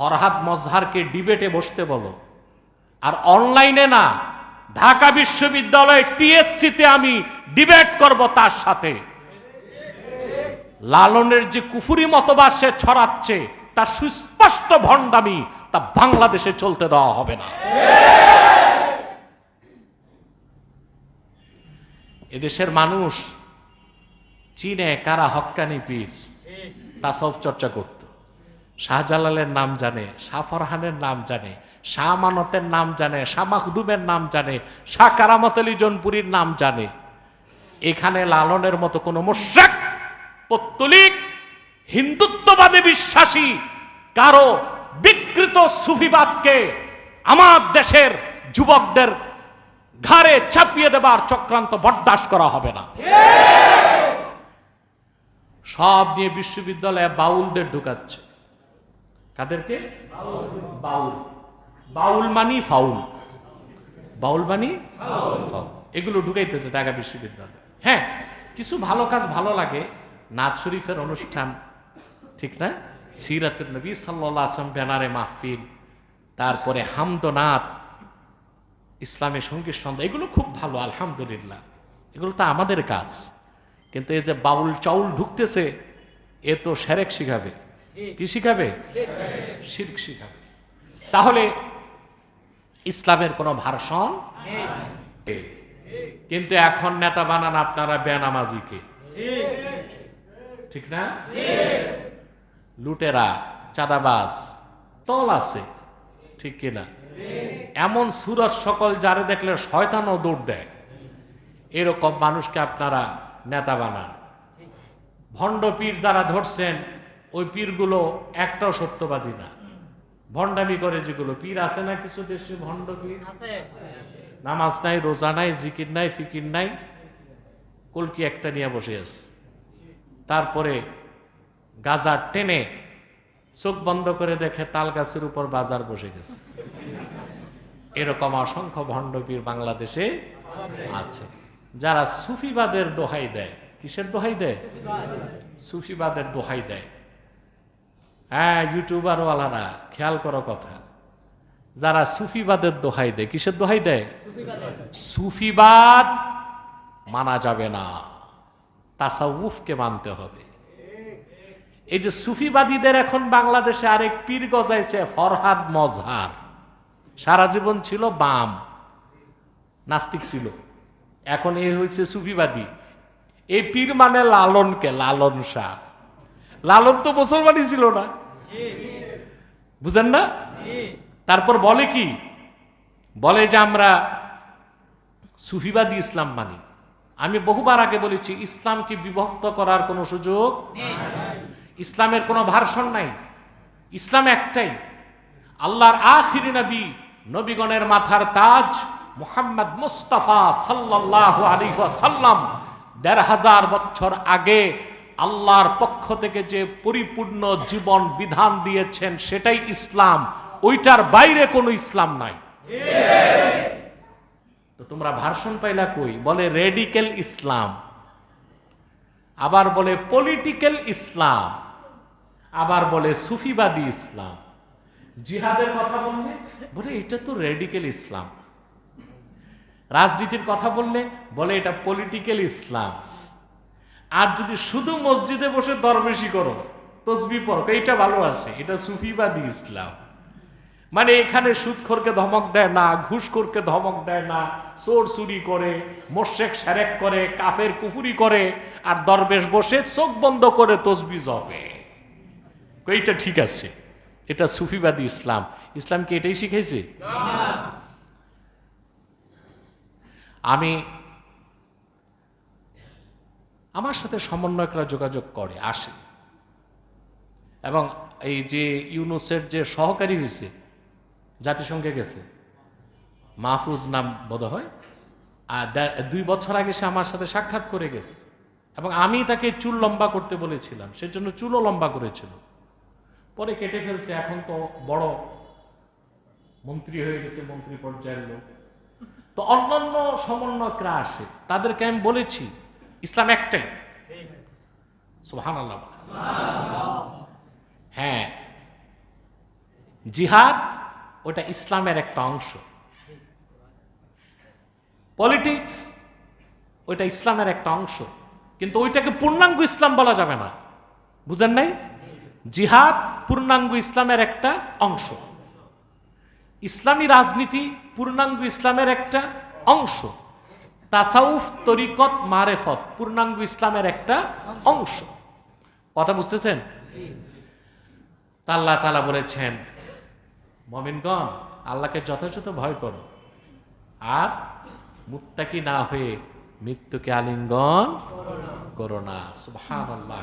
ফরহাদ মজহারকে ডিবেটে বসতে বলো। আর অনলাইনে না, ঢাকা বিশ্ববিদ্যালয়ে টিএসসিতে আমি ডিবেট করব তার সাথে। লালনের যে কুফুরি মতবাদ সে ছড়াচ্ছে, তার সুস্পষ্ট ভণ্ডামি তা বাংলাদেশে চলতে দেওয়া হবে না। এদেশের মানুষ, চীনে কারা হক্কানি পীর তা সব চর্চা করত। শাহজালালের নাম জানে শাহ ফরহানের নাম জানে শাহ মানতের নাম জানে শাহ মাহদুমের নাম জানে শাহ কারামত আলী জনপুরীর নাম জানে। এখানে লালনের মতো কোনো মোশেক পত্তলিক, হিন্দুত্ববাদে বিশ্বাসী, কারও বিকৃত সুফিবাদকে আমার দেশের যুবকদের ঘাড়ে চাপিয়ে দেবার চক্রান্ত বরদাস্ত করা হবে না। সব নিয়ে বিশ্ববিদ্যালয়ে বাউলদের ঢুকাচ্ছে। কাদেরকে? বাউল। বাউল মানি ফাউল। বাউল মানি এগুলো ঢুকাইতেছে ঢাকা বিশ্ববিদ্যালয়। হ্যাঁ কিছু ভালো কাজ ভালো লাগে। নাচ শরীফের অনুষ্ঠান, ঠিক না? সিরাতের নবী সাল্লাহ আসলাম ব্যানারে মাহফিল, তারপরে হামদনাথ ইসলামের সংগীত সন্ধ্যা, এগুলো খুব ভালো, আলহামদুলিল্লাহ। এগুলো তো আমাদের কাজ। কিন্তু এই যে বাউল চাউল ঢুকতেছে, এ তো সেরেক শিখাবে। কি শিখাবে? শির্ক শিখাবে। তাহলে ইসলামের কোনো ভার্সন নেই। কিন্তু এখন নেতা বানান আপনারা বেনামাজিকে। ঠিক না? লুটেরা, চাঁদাবাজ, তল আছে। ঠিক কিনা? এমন সুরত সকল যারে দেখলে শয়তানও দৌড় দেয়। এরকম মানুষকে আপনারা নেতা বানান। ভণ্ড পীর যারা ধরছেন ওই পীরগুলো একটাও সত্যবাদী না। ভণ্ডামি করে যেগুলো। পীর আছে না কিছু দেশে? ভণ্ড পীর? নামাজ নাই রোজা নাই জিকির নাই ফিকির নাই। কলকি একটা নিয়ে বসে আছে। তারপরে গাজা টেনে চোখ বন্ধ করে দেখে তাল গাছের উপর বাজার বসে গেছে। এরকম অসংখ্য ভণ্ডপীর বাংলাদেশে আছে। যারা সুফিবাদের দোহাই দেয় কিসের দোহাই দেয়? সুফিবাদের দোহাই দেয়। হ্যাঁ ইউটিউবার ওয়ালারা খেয়াল করো কথা। যারা সুফিবাদের দোহাই দেয়, কিসের দোহাই দেয়? সুফিবাদ মানা যাবে না, তাসাউফকে মানতে হবে। এই যে সুফিবাদীদের এখন বাংলাদেশে আরেক পীর গজাইছে, ফরহাদ মজহার। সারা জীবন ছিল বাম, নাস্তিক ছিল। এখন এই হয়েছে সুফিবাদী। এই পীর মানে লালনকে, লালন শাহ। লালন তো মুসলমানই ছিল না। বুঝেন না? তারপর বলে কি? বলে যে আমরা সুফিবাদী ইসলাম মানি। আমি বহুবার আগে বলেছি, ইসলামকে বিভক্ত করার কোনো সুযোগ ইসলামের কোনো ভার্সন নাই। ইসলাম একটাই। আল্লাহর আখিরি নবী, নবীগণের মাথার তাজ মুহাম্মদ মুস্তাফা সাল্লাহ আলী সাল্লাম দেড় হাজার বছর আগে আল্লাহর পক্ষ থেকে যে পরিপূর্ণ জীবন বিধান দিয়েছেন, সেটাই ইসলাম। ওইটার বাইরে কোনো ইসলাম নাই। তো তোমরা ভার্সন পাইলা কই? বলে রেডিক্যাল ইসলাম। আবার বলে পলিটিক্যাল ইসলাম। আবার বলে সুফিবাদী ইসলাম। জিহাদের কথা বললে? বলে এটা তো রেডিক্যাল ইসলাম। রাজনীতির কথা বললে? বলে এটা পলিটিক্যাল ইসলাম। আর যদি শুধু মসজিদে বসে দরবেশি করো তসবি পড়ো এইটা ভালো আছে এটা সুফিবাদী ইসলাম। মানে এখানে সুদখোরকে ধমক দেয় না ঘুষখোরকে ধমক দেয় না চোর চুরি করে মোশেক সেরেক করে কাফের কুফুরি করে আর দরবেশ বসে চোখ বন্ধ করে তসবি জপে। এইটা ঠিক আছে এটা সুফিবাদী ইসলাম। ইসলাম কি এটাই শিখাইছে? আমি আমার সাথে সমন্বয়করা যোগাযোগ করে, আসে। এবং এই যে ইউনুসের যে সহকারী হয়েছে, জাতিসংঘে গেছে, মাহফুজ নাম বোধ হয়, আর দুই বছর আগে সে আমার সাথে সাক্ষাৎ করে গেছে। এবং আমি তাকে চুল লম্বা করতে বলেছিলাম সেজন্য চুলও লম্বা করেছিল। পরে কেটে ফেলছে, এখন তো বড় মন্ত্রী হয়ে গেছে, মন্ত্রী পর্যায়ের লোক। তো অন্যান্য সমন্বয়করা আসে, তাদেরকে আমি বলেছি ইসলাম একটাই। সুহান আল্লাহ হ্যাঁ জিহাদ ওটা ইসলামের একটা অংশ। পলিটিক্স ওইটা ইসলামের একটা অংশ। কিন্তু ওইটাকে পূর্ণাঙ্গ ইসলাম বলা যাবে না। বুঝেন নাই? জিহাদ পূর্ণাঙ্গ ইসলামের একটা অংশ। ইসলামী রাজনীতি পূর্ণাঙ্গ ইসলামের একটা অংশ। তাসাউফ তরিকত মারেফত, পূর্ণাঙ্গ ইসলামের একটা অংশ। কথা বুঝতেছেন? আল্লাহ তালা বলেছেন, মমিনগণ, আল্লাহকে যথাযথ ভয় করো। আর মুত্তাকি না হয়ে মৃত্যুকে আলিঙ্গন করোনা সুবহানাল্লাহ।